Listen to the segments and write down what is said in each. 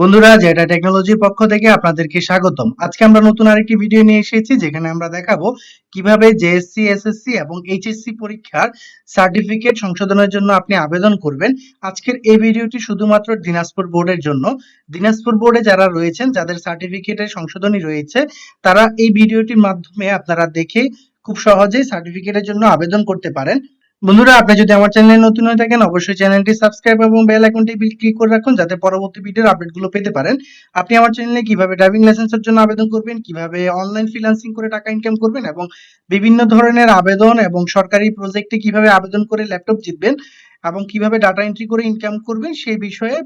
বন্ধুরা জেটা টেকনোলজির পক্ষ থেকে আপনাদেরকে স্বাগতম। আজকে আমরা নতুন আরেকটি ভিডিও নিয়ে এসেছি, যেখানে আমরা দেখাবো কীভাবে জেএসসি এসএসসি এবং এইচএসসি পরীক্ষার সার্টিফিকেট সংশোধনের জন্য আপনি আবেদন করবেন। আজকের এই ভিডিওটি শুধুমাত্র দিনাজপুর বোর্ডের জন্য। দিনাজপুর বোর্ডে যারা রয়েছেন, যাদের সার্টিফিকেটের সংশোধনী রয়েছে, তারা এই ভিডিওটির মাধ্যমে আপনারা দেখে খুব সহজেই সার্টিফিকেটের জন্য আবেদন করতে পারেন। বন্ধুরা, আপনি যদি আমার চ্যানেলে নতুন হয়ে থাকেন, অবশ্যই চ্যানেলটি সাবস্ক্রাইব এবং বেল আইকনটি ক্লিক করে রাখুন, যাতে পরবর্তী ভিডিওর আপডেটগুলো পেতে পারেন। আপনি আমার চ্যানেলে কীভাবে ড্রাইভিং লাইসেন্সের জন্য আবেদন করবেন, কীভাবে অনলাইন ফ্রিল্যান্সিং করে টাকা ইনকাম করবেন, এবং বিভিন্ন ধরনের আবেদন এবং সরকারি প্রজেক্টে কীভাবে আবেদন করে ল্যাপটপ জিতবেন, এবং কীভাবে ডাটা এন্ট্রি করে ইনকাম করবেন, সেই বিষয়ে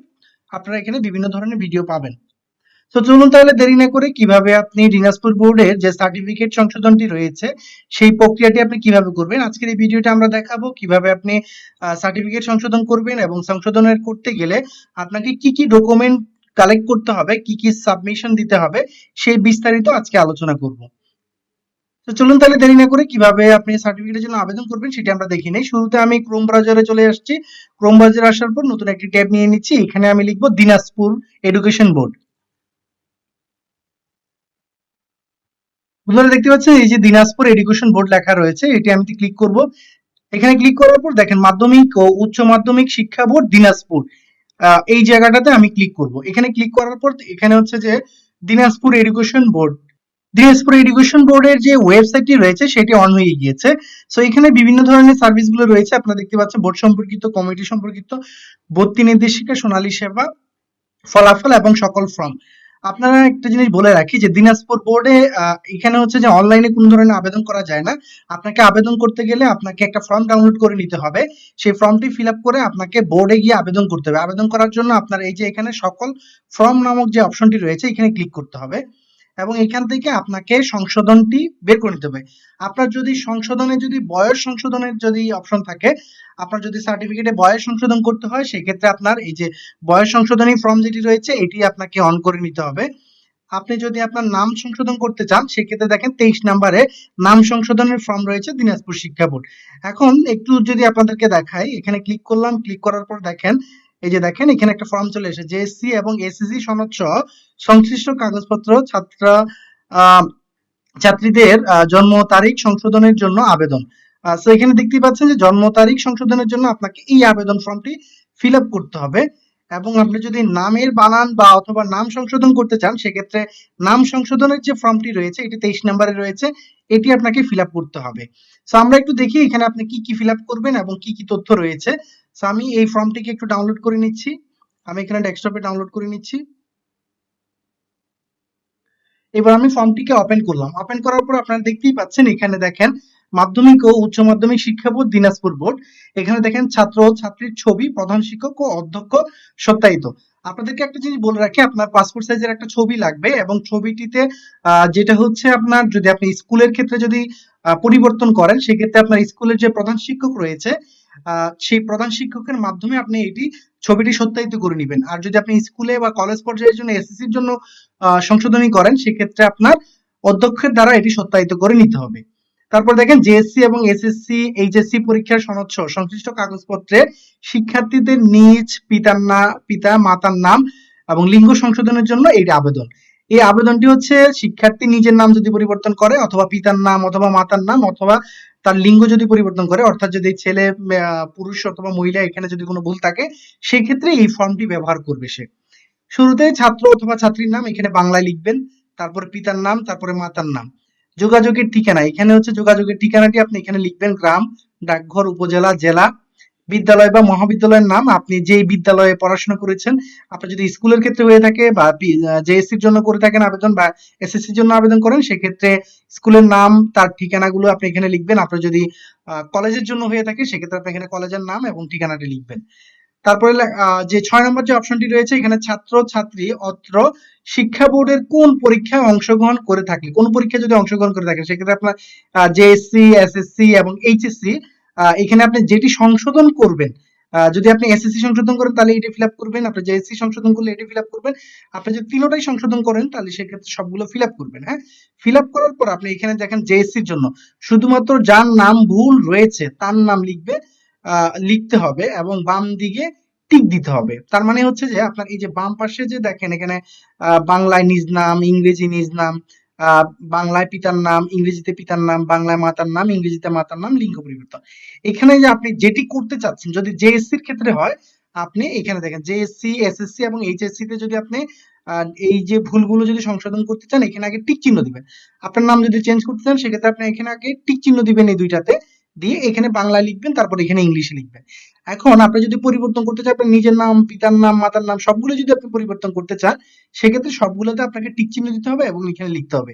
আপনারা এখানে বিভিন্ন ধরনের ভিডিও পাবেন। তো চলুন তাহলে দেরি না করে কীভাবে আপনি দিনাজপুর বোর্ডের যে সার্টিফিকেট সংশোধনটি রয়েছে, সেই প্রক্রিয়াটি আপনি কীভাবে করবেন? আজকের এই ভিডিওটা আমরা দেখাবো কীভাবে আপনি সার্টিফিকেট সংশোধন করবেন এবং সংশোধনের করতে গেলে আপনাকে কি কি ডকুমেন্ট কালেক্ট করতে হবে, কি কি সাবমিশন দিতে হবে, সেই বিস্তারিত আজকে আলোচনা করব। তো চলুন তাহলে দেরি না করে কীভাবে আপনি সার্টিফিকেটের জন্য আবেদন করবেন সেটা আমরা দেখি নেই। শুরুতে আমি ক্রোম ব্রাউজারে চলে আসছি। ক্রোম ব্রাউজারে আসার পর নতুন একটি ট্যাব নিয়ে নিচ্ছি। এখানে আমি লিখব দিনাজপুর এডুকেশন বোর্ড। আপনারা দেখতে পাচ্ছেন, এই যে দিনাজপুর এডুকেশন বোর্ড লেখা রয়েছে, এটি আমি ক্লিক করব। এখানে ক্লিক করার পর দেখেন মাধ্যমিক ও উচ্চ মাধ্যমিক শিক্ষা বোর্ড দিনাজপুর। এই জায়গাটাতে আমি ক্লিক করব। এখানে ক্লিক করার পর এখানে হচ্ছে যে Dinajpur education board Dinajpur education বোর্ডের যে ওয়েবসাইটটি রয়েছে, সেটি অন হয়ে গিয়েছে। সো এখানে বিভিন্ন ধরনের সার্ভিসগুলো রয়েছে। আপনারা দেখতে পাচ্ছেন বোর্ড সম্পর্কিত কমিটি সম্পর্কিত, ভর্তি নির্দেশিকা, সোনালী সেবা, ফলাফল এবং সকল ফর্ম আপনারা একটা জিনিস বলে রাখি যে দিনাজপুর বোর্ডে এখানে হচ্ছে যে অনলাইনে কোন ধরনের আবেদন করা যায় না। আপনাকে আবেদন করতে গেলে আপনাকে একটা ফর্ম ডাউনলোড করে নিতে হবে। সেই ফর্মটি ফিল করে আপনাকে বোর্ডে গিয়ে আবেদন করতে হবে। আবেদন করার জন্য আপনার এই যে এখানে সকল ফর্ম নামক যে অপশনটি রয়েছে, এখানে ক্লিক করতে হবে। এবং এখান থেকে আপনাকে সংশোধনটি বের করে নিতে হবে। আপনার যদি সংশোধনে যদি বয়স সংশোধনের যদি অপশন থাকে, আপনার যদি সার্টিফিকেটে বয়স সংশোধন করতে হয়, সেক্ষেত্রে আপনার এই যে বয়স সংশোধনী ফর্ম যেটি রয়েছে, এটি আপনাকে অন করে নিতে হবে। আপনি যদি আপনার নাম সংশোধন করতে চান, সেক্ষেত্রে দেখেন তেইশ নাম্বারে নাম সংশোধনের ফর্ম রয়েছে, দিনাজপুর শিক্ষা বোর্ড। এখন একটু যদি আপনাদেরকে দেখাই, এখানে ক্লিক করলাম ক্লিক করার পর দেখেন এই যে দেখেন, এখানে একটা ফর্ম চলে এসেছে জেএসসি এবং এসএসসি সনদ সহ সংশ্লিষ্ট কাগজপত্র ছাত্র ছাত্রীদের জন্ম তারিখ সংশোধনের জন্য আবেদন। সো এখানে দেখতেই পাচ্ছেন যে জন্ম তারিখ সংশোধনের জন্য আপনাকে এই আবেদন ফর্মটি ফিল আপ করতে হবে এবং আপনি যদি নামের বানান বা অথবা নাম সংশোধন করতে চান, সেক্ষেত্রে নাম সংশোধনের যে ফর্মটি রয়েছে, এটি তেইশ নম্বরে রয়েছে, এটি আপনাকে ফিল আপ করতে হবে। সো আমরা একটু দেখি এখানে আপনি কি কি ফিল আপ করবেন এবং কি কি তথ্য রয়েছে। সো আমি এই ফর্মটিকে একটু ডাউনলোড করে নিচ্ছি। আমি এখানে ডেস্কটপে ডাউনলোড করে নিচ্ছি। এবার আমি ফর্মটিকে ওপেন করলাম। ওপেন করার পর আপনারা দেখতেই পাচ্ছেন, এখানে দেখেন মাধ্যমিক ও উচ্চ মাধ্যমিক শিক্ষা বোর্ড, দিনাজপুর বোর্ড। এখানে দেখেন ছাত্র ও ছাত্রীর ছবি, প্রধান শিক্ষক ও অধ্যক্ষ সত্যায়িত। আপনাদেরকে একটা জিনিস বলে রাখি, আপনার পাসপোর্ট সাইজের একটা ছবি লাগবে এবং ছবিটিতে যেটা হচ্ছে আপনার যদি আপনি স্কুলের ক্ষেত্রে যদি পরিবর্তন করেন, সেক্ষেত্রে আপনার স্কুলের যে প্রধান শিক্ষক রয়েছে সেই প্রধান শিক্ষকের মাধ্যমে আপনি এটি, ছবিটি সত্যায়িত করে নেবেন। আর যদি আপনি স্কুলে বা কলেজ পর্যায়ের জন্য এসএসসির জন্য সংশোধনী করেন, সেক্ষেত্রে আপনার অধ্যক্ষের দ্বারা এটি সত্যায়িত করে নিতে হবে। তারপর দেখেন জেএসসি এবং এসএসসি এইচএসসি পরীক্ষার সনদ সংশ্লিষ্ট কাগজপত্রে শিক্ষার্থীদের নিজ পিতার না, পিতা, মাতার নাম এবং লিঙ্গ সংশোধনের জন্য এই আবেদন। এই আবেদনটি হচ্ছে, শিক্ষার্থী নিজের নাম যদি পরিবর্তন করে, অথবা পিতার নাম অথবা মাতার নাম অথবা তার লিঙ্গ যদি পরিবর্তন করে, অর্থাৎ যদি ছেলে পুরুষ অথবা মহিলা এখানে যদি কোনো ভুল থাকে, সেক্ষেত্রে এই ফর্মটি ব্যবহার করবে সে। শুরুতে ছাত্র অথবা ছাত্রীর নাম, এখানে বাংলায় লিখবেন, তারপর পিতার নাম, তারপরে মাতার নাম। যোগাযোগের ঠিকানা, এখানে হচ্ছে যোগাযোগের ঠিকানাটি আপনি এখানে লিখবেন, গ্রাম, ডাকঘর, উপজেলা, জেলা। বিদ্যালয় বা মহাবিদ্যালয়ের নাম, আপনি যেই বিদ্যালয়ে পড়াশোনা করেছেন, আপনার যদি স্কুলের ক্ষেত্রে হয়ে থাকে বা জেএসসির জন্য করে থাকেন আবেদন বা এসএসসির জন্য আবেদন করেন, সেক্ষেত্রে স্কুলের নাম, তার ঠিকানাগুলো আপনি এখানে লিখবেন। আপনার যদি কলেজের জন্য হয়ে থাকে, সেক্ষেত্রে আপনি এখানে কলেজের নাম এবং ঠিকানাটি লিখবেন। তারপরে যে ছয় নম্বর যে অপশনটি রয়েছে, এখানে ছাত্র ছাত্রী অত্র শিক্ষা বোর্ডের কোন পরীক্ষায় অংশগ্রহণ করে থাকে? কোন পরীক্ষায় যদি অংশগ্রহণ করে থাকে, সেক্ষেত্রে আপনার জেএসসি এসএসসি এবং এইচএসসি এখানে আপনি যেটি সংশোধন করবেন যদি আপনি এসএসসি সংশোধন করেন, তাহলে এটি ফিল আপ করবেন। আপনি জেএসসি সংশোধন করলে এটি ফিল আপ করবেন। আপনি যদি তিনোটাই সংশোধন করেন, তাহলে সেক্ষেত্রে সবগুলো ফিল আপ করবেন হ্যাঁ? ফিল আপ করার পর আপনি এখানে দেখেন জেএসসির জন্য শুধুমাত্র যার নাম ভুল রয়েছে, তার নাম লিখবে লিখতে হবে এবং বাম দিকে টিক দিতে হবে। তার মানে হচ্ছে যে আপনার এই যে বাম পাশে যে দেখেন, এখানে বাংলায় নিজ নাম, ইংরেজি নিজ নাম বাংলায় পিতার নাম, ইংরেজিতে পিতার নাম, বাংলায় মাতার নাম, ইংরেজিতে মাতার নাম, লিঙ্গ পরিবর্তন। এখানে যে আপনি যেটি করতে চাচ্ছেন, যদি জেএসসির ক্ষেত্রে হয়, আপনি এখানে দেখেন জেএসসি এসএসসি এবং এইচএসসি তে যদি আপনি এই যে ভুলগুলো যদি সংশোধন করতে চান, এখানে আগে টিক চিহ্ন দিবেন। আপনার নাম যদি চেঞ্জ করতে চান, সেক্ষেত্রে আপনি এখানে আগে টিক চিহ্ন দিবেন এই দুইটাতে। দিয়ে এখানে বাংলায় লিখবেন, তারপর এখানে ইংলিশে লিখবেন। এখন আপনি যদি পরিবর্তন করতে চান নিজের নাম, পিতার নাম, মাতার নাম, সবগুলো যদি আপনি পরিবর্তন করতে চান, সেক্ষেত্রে সবগুলোতে আপনাকে টিক চিহ্ন দিতে হবে এবং এখানে লিখতে হবে।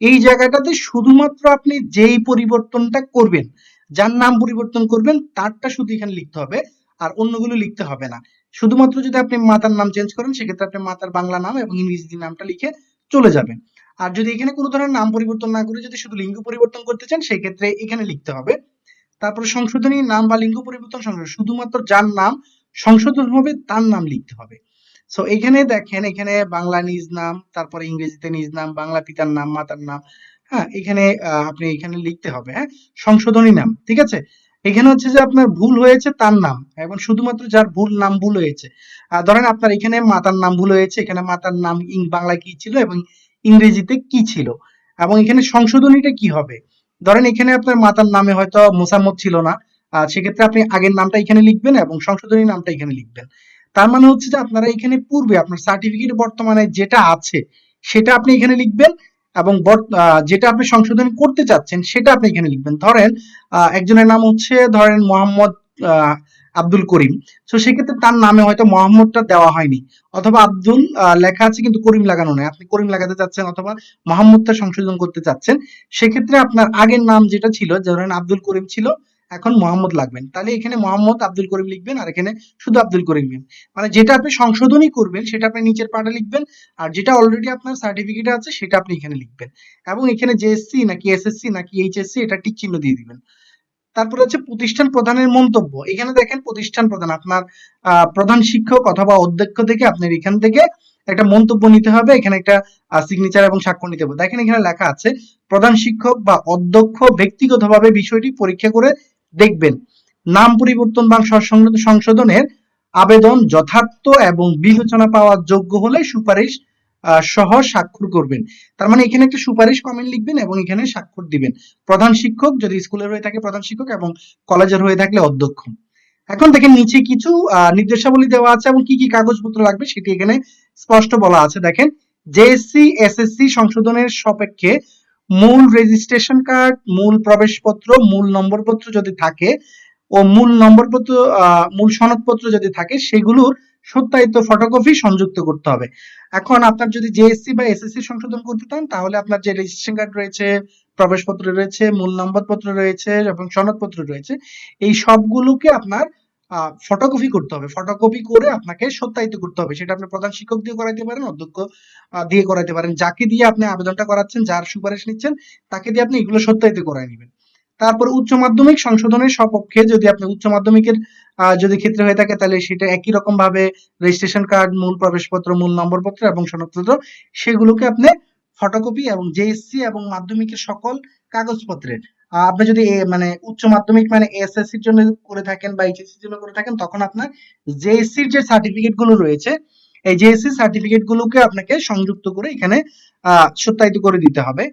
এই জায়গাটাতে শুধুমাত্র আপনি যেই পরিবর্তনটা করবেন, যার নাম পরিবর্তন করবেন, তারটা শুধু এখানে লিখতে হবে, আর অন্যগুলো লিখতে হবে না। শুধুমাত্র যদি আপনি মাতার নাম চেঞ্জ করেন, সেক্ষেত্রে আপনি মাতার বাংলা নাম এবং ইংরেজি নামটা লিখে চলে যাবেন। আর যদি এখানে কোনো ধরনের নাম পরিবর্তন না করে যদি শুধু লিঙ্গ পরিবর্তন করতে চান সেই ক্ষেত্রে এখানে লিখতে হবে। তারপরে সংশোধনী নাম বা লিঙ্গ পরিবর্তন সংশোধন, শুধুমাত্র যার নাম সংশোধন হবে, তার নাম লিখতে হবে। সো এখানে দেখেন, এখানে বাংলা নিজ নাম, তারপরে ইংরেজিতে নিজ নাম, বাংলা পিতার নাম, মাতার নাম হ্যাঁ এখানে আপনি এখানে লিখতে হবে হ্যাঁ সংশোধনী নাম, ঠিক আছে? এখানে হচ্ছে যে আপনার ভুল হয়েছে, তার নাম, এবং শুধুমাত্র যার ভুল, নাম ভুল হয়েছে। ধরেন আপনার এখানে মাতার নাম ভুল হয়েছে, এখানে মাতার নাম ইং, বাংলায় কি ছিল, এবং ইংরেজিতে কি ছিল? এবং এখানে সংশোধনীটা কি হবে? ধরেন এখানে আপনার মাতার নামে হয়তো মোসাম্মদ ছিল না। সেক্ষেত্রে আপনি আগের নামটা এখানে লিখবেন এবং সংশোধনী নামটা এখানে লিখবেন। তার মানে হচ্ছে যে আপনারা এখানে পূর্বে আপনার সার্টিফিকেট বর্তমানে যেটা আছে, সেটা আপনি এখানে লিখবেন এবং যেটা আপনি সংশোধন করতে চাচ্ছেন, সেটা আপনি এখানে লিখবেন। ধরেন একজনের নাম হচ্ছে, ধরেন মোহাম্মদ আব্দুল করিম। তো সেক্ষেত্রে তার নামে হয়তো মোহাম্মদটা দেওয়া হয়নি। অথবা আব্দুল লেখা আছে কিন্তু করিম লাগানো নেই। আপনি করিম লাগাতে চাচ্ছেন অথবা মোহাম্মদটা সংশোধন করতে চাচ্ছেন, সেক্ষেত্রে আপনার আগের নাম যেটা ছিল, ধরেন আব্দুল করিম ছিল, এখন মোহাম্মদ লাগবেন। তাহলে এখানে মোহাম্মদ, আব্দুল করিম লিখবেন আর এখানে শুধু আব্দুল করিম লিখবেন। মানে যেটা আপনি সংশোধনী করবেন, সেটা আপনি নিচের পার্টে লিখবেন, আর যেটা অলরেডি আপনার সার্টিফিকেটে আছে, সেটা আপনি এখানে লিখবেন। এবং এখানে জেএসসি নাকি এসএসসি নাকি এইচএসসি এটা টিক চিহ্ন দিয়ে দিবেন। তারপর হচ্ছে প্রতিষ্ঠান প্রধানের মন্তব্য। এখানে দেখেন প্রতিষ্ঠান প্রধান, আপনার প্রধান শিক্ষক অথবা অধ্যক্ষ থেকে আপনার এখান থেকে একটা মন্তব্য নিতে হবে। এখানে একটা সিগনেচার এবং স্বাক্ষর নিতে হবে। দেখেন এখানে লেখা আছে, প্রধান শিক্ষক বা অধ্যক্ষ ব্যক্তিগতভাবে বিষয়টি পরীক্ষা করে দেখবেন। নাম পরিবর্তন বা সংশোধনের আবেদন যথার্থ এবং বিবেচনা পাওয়ার যোগ্য হলে সুপারিশ সহ স্বাক্ষর করবেন। তার মানে এখানে একটা সুপারিশ কমেন্ট লিখবেন এবং এখানে স্বাক্ষর দিবেন। প্রধান শিক্ষক, যদি স্কুলের হয়ে থাকে প্রধান শিক্ষক এবং কলেজের হয়ে থাকলে অধ্যক্ষ। এখন দেখেন নিচে কিছু নির্দেশাবলী দেওয়া আছে এবং কি কি কাগজপত্র লাগবে সেটি এখানে স্পষ্ট বলা আছে। দেখেন জেএসসি এসএসসি সংশোধনের সাপেক্ষে মূল রেজিস্ট্রেশন কার্ড মূল প্রবেশপত্র, মূল নম্বরপত্র যদি থাকে ও মূল নম্বরপত্র মূল সনদপত্র যদি থাকে, সেগুলোর সত্যায়িত ফটোকপি সংযুক্ত করতে হবে। এখন আপনার যদি জেএসসি বা এসএসসি সংশোধন করতে চান, তাহলে আপনার যে রেজিস্ট্রেশন কার্ড রয়েছে, প্রবেশপত্র রয়েছে, মূল নম্বরপত্র রয়েছে এবং সনদপত্র রয়েছে, এই সবগুলোকে আপনার ফটোকপি করতে হবে। ফটোকপি করে আপনাকে সত্যায়িত করতে হবে। সেটা আপনি প্রধান শিক্ষক দিয়ে করাইতে পারেন, অধ্যক্ষ দিয়ে করাইতে পারেন। যাকে দিয়ে আপনি আবেদনটা করাচ্ছেন, যার সুপারিশ নিচ্ছেন, তাকে দিয়ে আপনি এগুলো সত্যায়িত করাই নেবেন। তারপর উচ্চ মাধ্যমিক সংশোধনের সপক্ষে যদি আপনি উচ্চ মাধ্যমিকের যদি ক্ষেত্রে হয়ে থাকে, তাহলে সেটা একই রকম ভাবে রেজিস্ট্রেশন কার্ড মূল প্রবেশপত্র, মূল নম্বরপত্র এবং সনদপত্র, সেগুলোকে আপনি ফটোকপি এবং জেএসসি এবং মাধ্যমিকের সকল কাগজপত্রের আপনি যদি মানে উচ্চ মাধ্যমিক মানে এসএসসি এর জন্য করে থাকেন বা এইচএসসি এর জন্য করে থাকেন, তখন আপনার জেএসসি যে সার্টিফিকেটগুলো রয়েছে, এই জেএসসি সার্টিফিকেট গুলোকে আপনাকে সংযুক্ত করে এখানে সত্যায়িত করে দিতে হবে।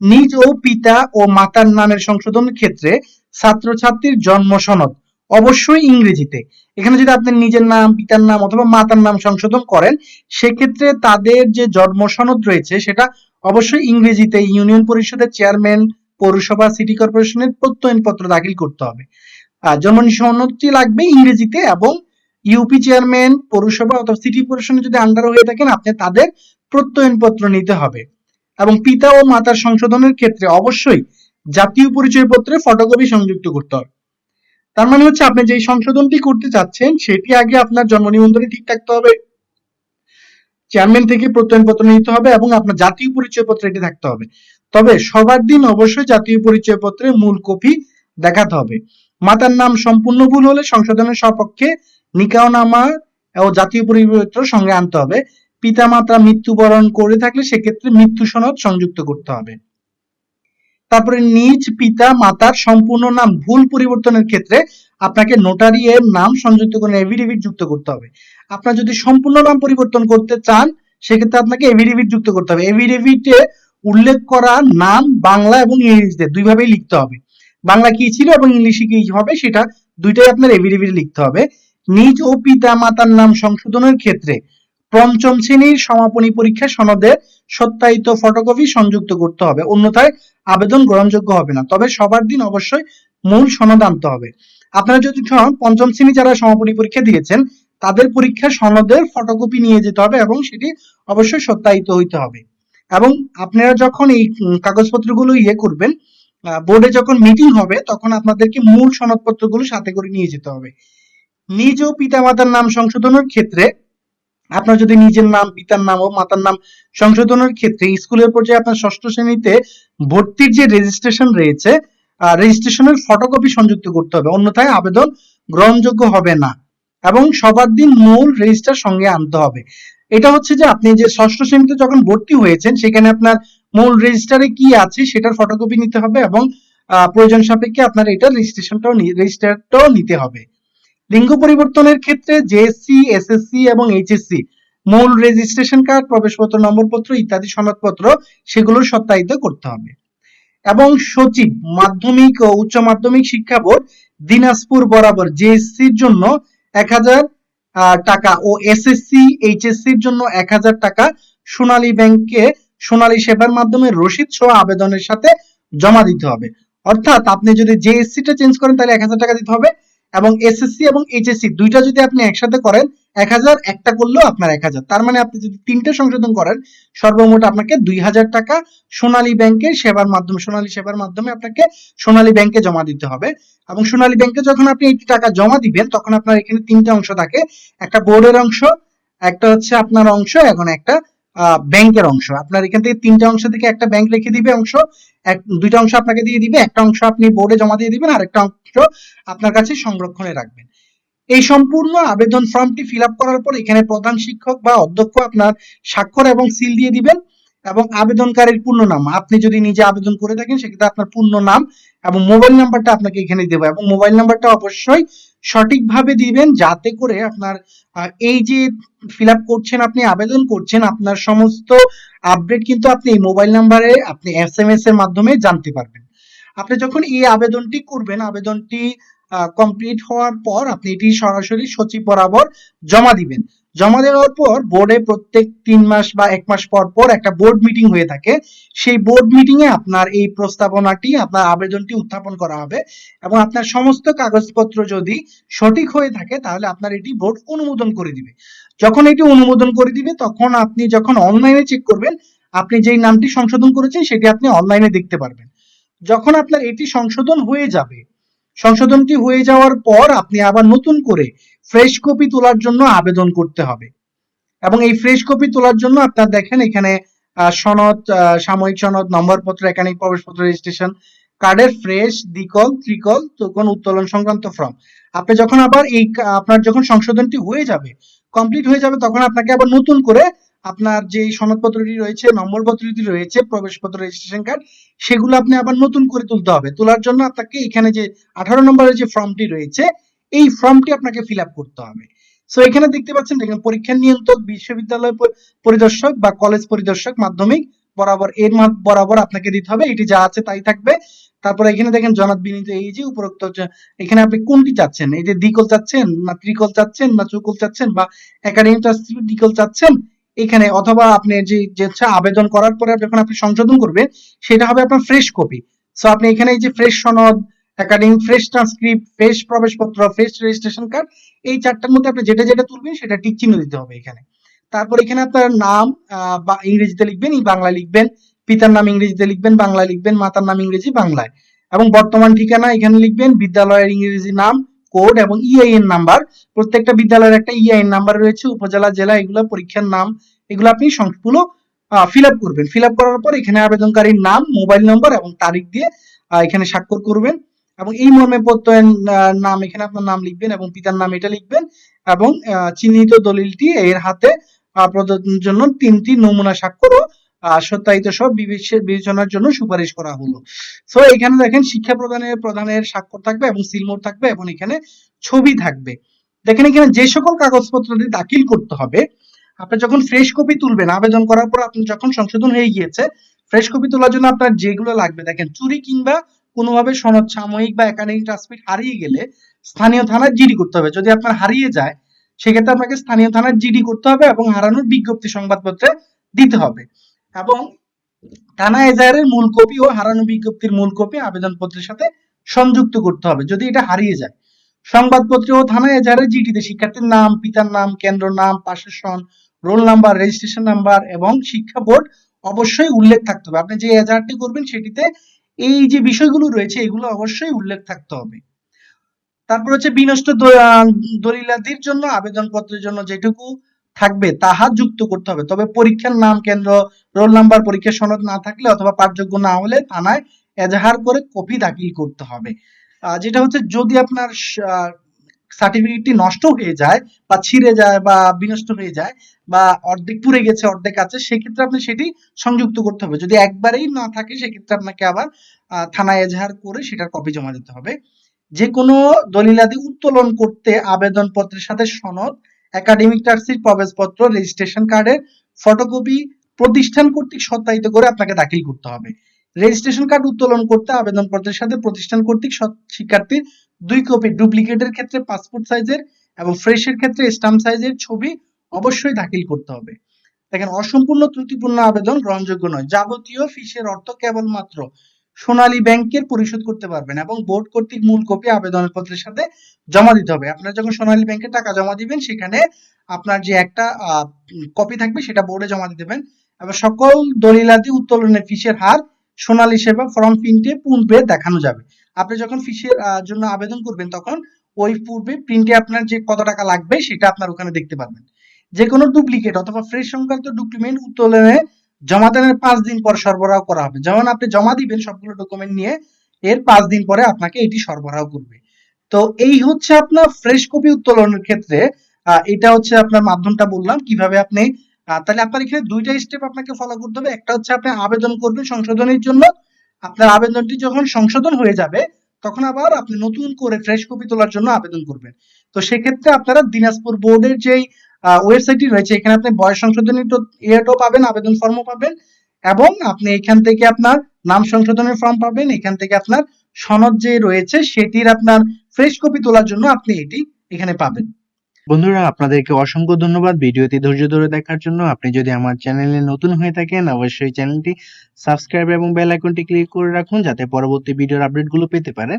নিজ ও পিতা ও মাতার নামের সংশোধনের ক্ষেত্রে ছাত্রছাত্রীর জন্ম সনদ, অবশ্যই ইংরেজিতে। এখানে যদি আপনি নিজের নাম, পিতার নাম অথবা মাতার নাম সংশোধন করেন, সেক্ষেত্রে তাদের যে জন্ম সনদ রয়েছে, সেটা অবশ্যই ইংরেজিতে ইউনিয়ন পরিষদের চেয়ারম্যান, পৌরসভা, সিটি কর্পোরেশনের প্রত্যয়নপত্র দাখিল করতে হবে। জন্ম সনদটি লাগবে ইংরেজিতে এবং ইউপি চেয়ারম্যান, পৌরসভা অথবা সিটি কর্পোরেশনের যদি আন্ডার হয়ে থাকেন, আপনি তাদের প্রত্যয়নপত্র নিতে হবে। এবং পিতা ও মাতার সংশোধনের ক্ষেত্রে অবশ্যই জাতীয় পরিচয়পত্রে ফটোকপি সংযুক্ত করতে হবে। তার মানে হচ্ছে আপনি যে সংশোধনটি করতে চাচ্ছেন, সেটি আগে আপনার জন্ম নিবন্ধনে ঠিক থাকতে হবে। চেয়ারম্যান থেকে প্রত্যয়নপত্র নিতে হবে এবং আপনার জাতীয় পরিচয়পত্র এটি থাকতে হবে। তবে সবার দিন অবশ্যই জাতীয় পরিচয়পত্রের মূল কপি দেখাতে হবে। মাতার নাম সম্পূর্ণ ভুল হলে সংশোধনের সপক্ষে নিকাওনামা ও জাতীয় পরিচয়পত্র সঙ্গে আনতে হবে। পিতামাতা মৃত্যুবরণ করে থাকলে সেক্ষেত্রে মৃত্যু সনদ সংযুক্ত করতে হবে। তারপরে নিজ পিতা মাতার সম্পূর্ণ নাম ভুল পরিবর্তনের ক্ষেত্রে আপনাকে নোটারি এর নাম সংযুক্ত করে এভিডেভিট যুক্ত করতে হবে। আপনার যদি সম্পূর্ণ নাম পরিবর্তন করতে চান, সেক্ষেত্রে আপনাকে এভিডেভিট যুক্ত করতে হবে। এভিডেভিটে উল্লেখ করা নাম, বাংলা এবং ইংরেজিতে দুইভাবেই লিখতে হবে। বাংলা কি ছিল এবং ইংলিশে কি হবে সেটা দুইটাই আপনার এভিডেভিট লিখতে হবে। নিজ ও পিতা মাতার নাম সংশোধনের ক্ষেত্রে পঞ্চম শ্রেণির সমাপনী পরীক্ষা সনদের সত্যায়িত ফটোকপি সংযুক্ত করতে হবে। অন্যথায় আবেদন গ্রহণযোগ্য হবে না। তবে সবার দিন অবশ্যই মূল সনদ আনতে হবে। আপনারা যদি পঞ্চম শ্রেণি যারা সমাপনী পরীক্ষা দিয়েছেন, তাদের পরীক্ষা সনদের ফটোকপি নিয়ে যেতে হবে এবং সেটি অবশ্যই সত্যায়িত হইতে হবে। এবং আপনারা যখন এই কাগজপত্রগুলো ইয়ে করবেন বোর্ডে যখন মিটিং হবে, তখন আপনাদেরকে মূল সনদপত্রগুলো সাথে করে নিয়ে যেতে হবে। নিজ ও পিতামাতার নাম সংশোধনের ক্ষেত্রে আপনার যদি নিজের নাম, পিতার নাম ও মাতার নাম সংশোধনের ক্ষেত্রে স্কুলের পর্যায়ে আপনার ষষ্ঠ শ্রেণীতে ভর্তির যে রেজিস্ট্রেশন রয়েছে রেজিস্ট্রেশনের ফটোকপি সংযুক্ত করতে হবে। অন্যথায় আবেদন গ্রহণযোগ্য হবে না এবং সবার দিন মূল রেজিস্টার সঙ্গে আনতে হবে। এটা হচ্ছে যে আপনি যে ষষ্ঠ শ্রেণীতে যখন ভর্তি হয়েছেন, সেখানে আপনার মূল রেজিস্টারে কি আছে সেটার ফটোকপি নিতে হবে এবং প্রয়োজন সাপেক্ষে আপনার এটা রেজিস্ট্রেশনটাও রেজিস্টারটাও নিতে হবে। লিঙ্গ পরিবর্তনের ক্ষেত্রে জেএসসি এসএসসি এবং এইচএসসি মূল রেজিস্ট্রেশন কার্ড প্রবেশপত্র, নম্বরপত্র ইত্যাদি সনদপত্র সেগুলো সত্যায়িত করতে হবে। এবং সচিব, মাধ্যমিক ও উচ্চ মাধ্যমিক শিক্ষা বোর্ড দিনাজপুর বরাবর জেএসসির জন্য এক হাজার টাকা ও এসএসসি এইচএসসি এর জন্য এক হাজার টাকা সোনালী ব্যাংকে সোনালী সেবার মাধ্যমে রসিদ সহ আবেদনের সাথে জমা দিতে হবে। অর্থাৎ আপনি যদি জেএসসি টা চেঞ্জ করেন তাহলে এক হাজার টাকা দিতে হবে। এবং এসএসসি এবং এইচএসসি দুইটা যদি আপনি একসাথে করেন, এক হাজার, একটা করলেও আপনার এক হাজার। তার মানে আপনি যদি তিনটে সংশোধন করেন, সর্বমোট আপনাকে দুই হাজার টাকা সোনালী ব্যাংকের সেবার মাধ্যমে, সোনালী সেবার মাধ্যমে আপনাকে সোনালী ব্যাংকে জমা দিতে হবে। এবং সোনালী ব্যাংকে যখন আপনি এই টাকা জমা দিবেন, তখন আপনার এখানে তিনটে অংশ থাকে। একটা বোর্ডের অংশ, একটা হচ্ছে আপনার অংশ, এখন একটা ব্যাংকের অংশ। আপনার এখান থেকে তিনটা অংশ থেকে একটা ব্যাংক রেখে দিবে অংশ। এক, দুইটা অংশ আপনাকে দিয়ে দিবে, একটা অংশ আপনি বোর্ডে জমা দিয়ে দিবেন আর একটা আপনার কাছে সংরক্ষণে রাখবেন। এই সম্পূর্ণ আবেদন ফর্মটি ফিল করার পর এখানে প্রধান শিক্ষক বা অধ্যক্ষ আপনার স্বাক্ষর এবং সিল দিয়ে দিবেন এবং আবেদনকারীর পূর্ণ নাম। আপনি যদি নিজে আবেদন করে থাকেন, সেক্ষেত্রে আপনার পূর্ণ নাম এবং মোবাইল নাম্বারটা আপনাকে এখানে দেবো এবং মোবাইল নাম্বারটা অবশ্যই সঠিকভাবে দিবেন যাতে করে আপনার এই যে ফিল করছেন, আপনি আবেদন করছেন, আপনার সমস্ত আপডেট কিন্তু আপনি এই মোবাইল নাম্বারে, আপনি এস এম এস এর মাধ্যমে জানতে পারবেন। আপনি যখন এই আবেদনটি করবেন, আবেদনটি কমপ্লিট হওয়ার পর আপনি এটি সরাসরি সচিব বরাবর জমা দিবেন। জমা দেওয়ার পর বোর্ডে প্রত্যেক তিন মাস বা এক মাস পর পর একটা বোর্ড মিটিং হয়ে থাকে। সেই বোর্ড মিটিং এ আপনার এই প্রস্তাবনাটি, আপনার আবেদনটি উত্থাপন করা হবে এবং আপনার সমস্ত কাগজপত্র যদি সঠিক হয়ে থাকে, তাহলে আপনার এটি বোর্ড অনুমোদন করে দিবে। যখন এটি অনুমোদন করে দিবে, তখন আপনি যখন অনলাইনে চেক করবেন, আপনি যেই নামটি সংশোধন করেছেন, সেটি আপনি অনলাইনে দেখতে পারবেন। যখন আপনার এটি সংশোধন হয়ে যাবে, সংশোধনটি হয়ে যাওয়ার পর আপনি আবার নতুন করে ফ্রেশ কপি তোলার জন্য আবেদন করতে হবে। এবং এই ফ্রেশ কপি তোলার জন্য আপনার দেখেন এখানে সনদ সাময়িক সনদ, নম্বরপত্র, একাধিক প্রবেশপত্র রেজিস্ট্রেশন কার্ডের ফ্রেশ দ্বিকল ত্রিকল টোকন উত্তোলন সংক্রান্ত ফর্ম আপনি যখন আবার এই আপনার যখন সংশোধনটি হয়ে যাবে কমপ্লিট হয়ে যাবে, তখন আপনাকে আবার নতুন করে আপনার যে সনদপত্রটি রয়েছে, নম্বরপত্রটি রয়েছে, প্রবেশপত্র রেজিস্ট্রেশন কার্ড সেগুলো আপনি আবার নতুন করে তুলতে হবে। তোলার জন্য আপনাকে এখানে যে আঠারো নম্বরের যে ফর্মটি রয়েছে, এই ফর্মটি আপনাকে ফিল করতে হবে। সো এখানে দেখতে পাচ্ছেন, দেখেন, পরীক্ষা নিয়ন্ত্রক, বিশ্ববিদ্যালয় পরিদর্শক বা কলেজ পরিদর্শক মাধ্যমিক, বরাবর এর বরাবর আপনাকে দিতে হবে। এটি যা আছে তাই থাকবে। তারপর এখানে দেখেন জনাব বিনীত এই যে উপরোক্ত এখানে আপনি কোনটি চাচ্ছেন? এই যে দ্বিকল চাচ্ছেন, না ত্রিকল চাচ্ছেন, না চৌকল চাচ্ছেন, বা একাডেমিক দ্বিকল চাচ্ছেন? এখানে অথবা আপনি যে আবেদন করার পরে যখন আপনি সংশোধন করবেন সেটা হবে আপনার ফ্রেশ কপি সো আপনি এখানে এই যে ফ্রেশ সনদ একাডেমিক ফ্রেশ ট্রান্সক্রিপ্ট ফ্রেশ প্রবেশপত্র ফ্রেশ রেজিস্ট্রেশন কার্ড এই চারটার মধ্যে আপনি যেটা যেটা তুলবেন, সেটা টিক চিহ্ন দিতে হবে এখানে। তারপর এখানে আপনার নাম বা ইংরেজিতে লিখবেন, এই বাংলা লিখবেন। পিতার নাম ইংরেজিতে লিখবেন বাংলা লিখবেন, মাতার নাম ইংরেজি, বাংলায়। এবং বর্তমান ঠিকানা এখানে লিখবেন, বিদ্যালয়ের ইংরেজি নাম কোড এবং ইআইএন নাম্বার প্রত্যেকটা বিদ্যালয়ের একটা ইআইএন নাম্বার রয়েছে, উপজেলা, জেলা, এগুলো পরীক্ষার নাম, এগুলো আপনি সম্পূর্ণ ফিল আপ করবেন। ফিল আপ করার পর এখানে আবেদনকারীর নাম মোবাইল নম্বর এবং তারিখ দিয়ে এখানে স্বাক্ষর করবেন এবং এই মর্মে প্রত্যয়ের নাম, এখানে আপনার নাম লিখবেন এবং পিতার নাম এটা লিখবেন এবং চিহ্নিত দলিলটি এর হাতে প্রদানের জন্য তিনটি নমুনা স্বাক্ষর ও সত্যায়িত সব বিবেচ- বিবেচনার জন্য সুপারিশ করা হলো। সো এখানে দেখেন শিক্ষা প্রদানের প্রধানের স্বাক্ষর থাকবে এবং সিলমোর থাকবে এবং এখানে ছবি থাকবে। দেখেন এখানে যে সকল কাগজপত্রটি দাখিল করতে হবে, আপনি যখন ফ্রেশ কপি তুলবেন, আবেদন করার পর আপনি যখন সংশোধন হয়ে গিয়েছে ফ্রেশ কপি তোলার জন্য আপনার যেগুলো লাগবে, দেখেন চুরি কিংবা কোনোভাবে সনদ সাময়িক বা একাডেমিক ট্রান্সমিট হারিয়ে গেলে স্থানীয় থানায় জিডি করতে হবে। যদি আপনার হারিয়ে যায়, সেক্ষেত্রে আপনাকে স্থানীয় থানায় জিডি করতে হবে এবং হারানোর বিজ্ঞপ্তি সংবাদপত্রে দিতে হবে। এবং থানা এজাহারের মূল কপি ও হারানো বিজ্ঞপ্তির মূল কপি আবেদনপত্রের সাথে সংযুক্ত করতে হবে, যদি এটা হারিয়ে যায়। সংবাদপত্রে ও থানা এজাহারের জিডিতে শিক্ষার্থীর নাম, পিতার নাম, কেন্দ্র নাম, পাশের সন, রোল নাম্বার, রেজিস্ট্রেশন নাম্বার এবং শিক্ষা বোর্ড অবশ্যই উল্লেখ থাকতে হবে। আপনি যে এজাহারটি করবেন সেটিতে এই যে বিষয়গুলো রয়েছে, এগুলো অবশ্যই উল্লেখ থাকতে হবে। তারপর হচ্ছে বিনষ্ট দলিলাদির জন্য, আবেদনপত্রের জন্য যেটুকু থাকবে, তাহা যুক্ত করতে হবে। তবে পরীক্ষার নাম কেন্দ্র, রোল নাম্বার, পরীক্ষার সনদ না থাকলে অথবা পাঠযোগ্য না হলে থানায় এজাহার করে কপি দাখিল করতে হবে। যেটা হচ্ছে যদি আপনার সার্টিফিকেটটি নষ্ট হয়ে যায় বা ছিঁড়ে যায় বা বিনষ্ট হয়ে যায় বা অর্ধেক পুড়ে গেছে, অর্ধেক আছে, সেক্ষেত্রে আপনি সেটি সংযুক্ত করতে হবে। যদি একবারেই না থাকে, সেক্ষেত্রে আপনাকে আবার থানায় এজাহার করে সেটার কপি জমা দিতে হবে। যে কোনো দলিলাদি উত্তোলন করতে আবেদনপত্রের সাথে সনদ একাডেমিক টার্সির প্রবেশপত্র রেজিস্ট্রেশন কার্ডের ফটোকপি প্রতিষ্ঠান কর্তৃক সত্যায়িত করে আপনাকে দাখিল করতে হবে। রেজিস্ট্রেশন কার্ড উত্তোলন করতে আবেদনপত্রের সাথে প্রতিষ্ঠান কর্তৃক শিক্ষার্থীর দুই কপি ডুপ্লিকেটের ক্ষেত্রে পাসপোর্ট সাইজের এবং ফ্রেশের ক্ষেত্রে স্টাম্প সাইজের ছবি অবশ্যই দাখিল করতে হবে। দেখেন, অসম্পূর্ণ ত্রুটিপূর্ণ আবেদন গ্রহণযোগ্য নয়। যাবতীয় ফিসের অর্থ কেবলমাত্র সোনালী ব্যাংকের পরিশোধ করতে পারবেন এবং বোর্ড কর্তৃক মূল কপি আবেদনপত্রের সাথে জমা দিতে হবে। আপনার যখন সোনালী ব্যাংকে টাকা জমা দিবেন, সেখানে আপনার যে একটা কপি থাকবে সেটা বোর্ডে জমা দিতে দেবেন এবং সকল দলিলাদি উত্তোলনের ফিসের হার, সোনালী সেবা, ফর্ম প্রিন্টে পূর্বে দেখানো যাবে। আপনি যখন ফিসের জন্য আবেদন করবেন, তখন ওই পূর্বে প্রিন্টে আপনার যে কত টাকা লাগবে, সেটা আপনার ওখানে দেখতে পারবেন। যে কোনো ডুপ্লিকেট অথবা ফ্রেশ সংক্রান্ত ডকুমেন্ট উত্তোলনে জমা দানের পাঁচ দিন পর সরবরাহ করা হবে। যেমন আপনি জমা দিবেন সবগুলো ডকুমেন্ট নিয়ে, এর পাঁচ দিন পরে আপনাকে এটি সরবরাহ করবে। তো এই হচ্ছে আপনার ফ্রেশ কপি উত্তোলনের ক্ষেত্রে এটা হচ্ছে আপনার মাধ্যমটা বললাম, কীভাবে আপনি তাহলে আপনার এখানে দুইটা স্টেপ আপনাকে ফলো করতে হবে। একটা হচ্ছে আপনি আবেদন করবেন সংশোধনের জন্য। আপনার আবেদনটি যখন সংশোধন হয়ে যাবে, তখন আবার আপনি নতুন করে ফ্রেশ কপি তোলার জন্য আবেদন করবেন। তো সেক্ষেত্রে আপনারা দিনাজপুর বোর্ডের যেই ওয়েবসাইটটি রয়েছে। এখানে আপনি বয়স সংশোধনী ইয়েটাও পাবেন, আবেদন ফর্মও পাবেন, এবং আপনি এখান থেকে আপনার নাম সংশোধনের ফর্ম পাবেন। এখান থেকে আপনার সনদ যে রয়েছে, সেটির আপনার ফ্রেশ কপি তোলার জন্য আপনি এটি এখানে পাবেন। বন্ধুরা, আপনাদেরকে অসংখ্য ধন্যবাদ ভিডিওটি ধৈর্য ধরে দেখার জন্য। আপনি যদি আমার চ্যানেলে নতুন হয়ে থাকেন, অবশ্যই চ্যানেলটি সাবস্ক্রাইব এবং বেল আইকনটি ক্লিক করে রাখুন, যাতে পরবর্তী ভিডিওর আপডেটগুলো পেতে পারেন।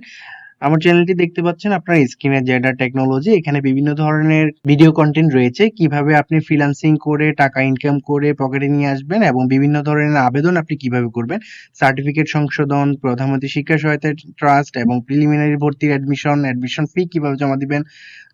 আমার চ্যানেলটি দেখতে পাচ্ছেন আপনার স্ক্রিনে জেডার টেকনোলজি এখানে বিভিন্ন ধরনের ভিডিও কন্টেন্ট রয়েছে। কীভাবে আপনি ফ্রিল্যান্সিং করে টাকা ইনকাম করে পকেটে নিয়ে আসবেন এবং বিভিন্ন ধরনের আবেদন আপনি কীভাবে করবেন। সার্টিফিকেট সংশোধন প্রধানমন্ত্রী শিক্ষা সহায়তা ট্রাস্ট এবং প্রিলিমিনারি ভর্তির অ্যাডমিশন অ্যাডমিশন ফি কীভাবে জমা দিবেন,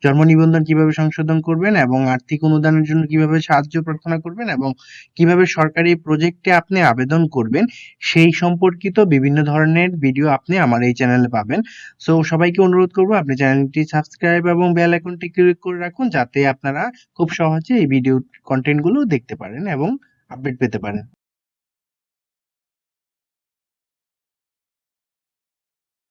জন্ম নিবন্ধন কীভাবে সংশোধন করবেন এবং আর্থিক অনুদানের জন্য কীভাবে সাহায্য প্রার্থনা করবেন এবং কীভাবে সরকারি প্রজেক্টে আপনি আবেদন করবেন, সেই সম্পর্কিত বিভিন্ন ধরনের ভিডিও আপনি আমার এই চ্যানেলে পাবেন। সো সবাইকে অনুরোধ করব, আপনি চ্যানেলটি সাবস্ক্রাইব এবং বেল আইকনটি ক্লিক করে রাখুন, যাতে আপনারা খুব সহজে এই ভিডিও কন্টেন্টগুলো দেখতে পারেন এবং আপডেট পেতে পারেন।